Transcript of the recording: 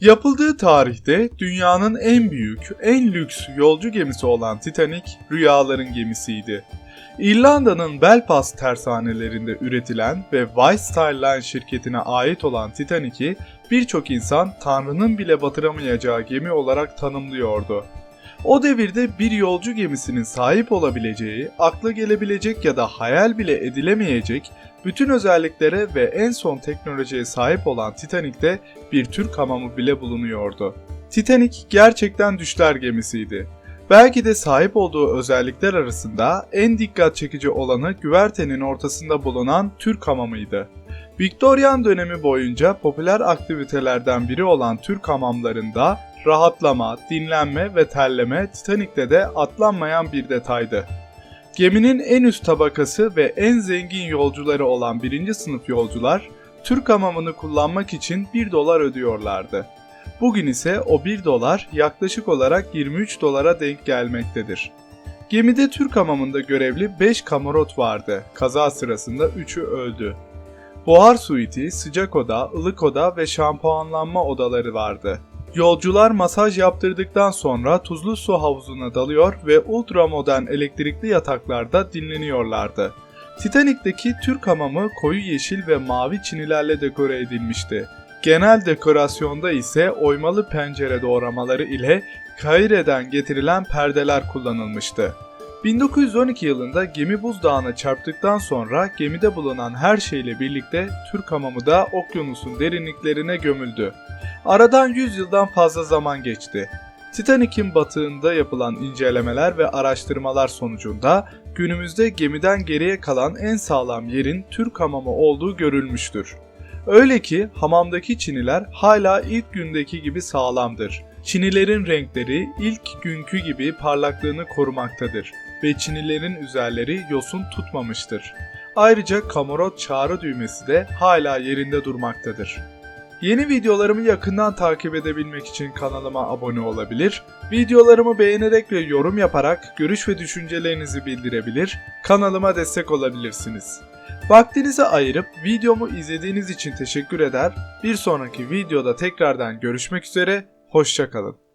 Yapıldığı tarihte dünyanın en büyük, en lüks yolcu gemisi olan Titanic rüyaların gemisiydi. İrlanda'nın Belfast tersanelerinde üretilen ve White Star Line şirketine ait olan Titanic'i birçok insan Tanrı'nın bile batıramayacağı gemi olarak tanımlıyordu. O devirde bir yolcu gemisinin sahip olabileceği, akla gelebilecek ya da hayal bile edilemeyecek bütün özelliklere ve en son teknolojiye sahip olan Titanic'te bir Türk hamamı bile bulunuyordu. Titanic gerçekten düşler gemisiydi. Belki de sahip olduğu özellikler arasında en dikkat çekici olanı güvertenin ortasında bulunan Türk hamamıydı. Viktoryan dönemi boyunca popüler aktivitelerden biri olan Türk hamamlarında rahatlama, dinlenme ve terleme Titanic'te de atlanmayan bir detaydı. Geminin en üst tabakası ve en zengin yolcuları olan birinci sınıf yolcular Türk hamamını kullanmak için 1 dolar ödüyorlardı. Bugün ise o 1 dolar yaklaşık olarak 23 dolara denk gelmektedir. Gemide Türk hamamında görevli 5 kamarot vardı. Kaza sırasında 3'ü öldü. Buhar suiti, sıcak oda, ılık oda ve şampuanlanma odaları vardı. Yolcular masaj yaptırdıktan sonra tuzlu su havuzuna dalıyor ve ultramodern elektrikli yataklarda dinleniyorlardı. Titanic'teki Türk hamamı koyu yeşil ve mavi çinilerle dekore edilmişti. Genel dekorasyonda ise oymalı pencere doğramaları ile Kaire'den getirilen perdeler kullanılmıştı. 1912 yılında gemi buzdağına çarptıktan sonra gemide bulunan her şeyle birlikte Türk hamamı da okyanusun derinliklerine gömüldü. Aradan 100 yıldan fazla zaman geçti. Titanic'in batığında yapılan incelemeler ve araştırmalar sonucunda günümüzde gemiden geriye kalan en sağlam yerin Türk hamamı olduğu görülmüştür. Öyle ki hamamdaki çiniler hala ilk gündeki gibi sağlamdır. Çinilerin renkleri ilk günkü gibi parlaklığını korumaktadır ve çinilerin üzerleri yosun tutmamıştır. Ayrıca kamarot çağrı düğmesi de hala yerinde durmaktadır. Yeni videolarımı yakından takip edebilmek için kanalıma abone olabilir, videolarımı beğenerek ve yorum yaparak görüş ve düşüncelerinizi bildirebilir, kanalıma destek olabilirsiniz. Vaktinizi ayırıp videomu izlediğiniz için teşekkür eder, bir sonraki videoda tekrardan görüşmek üzere, hoşçakalın.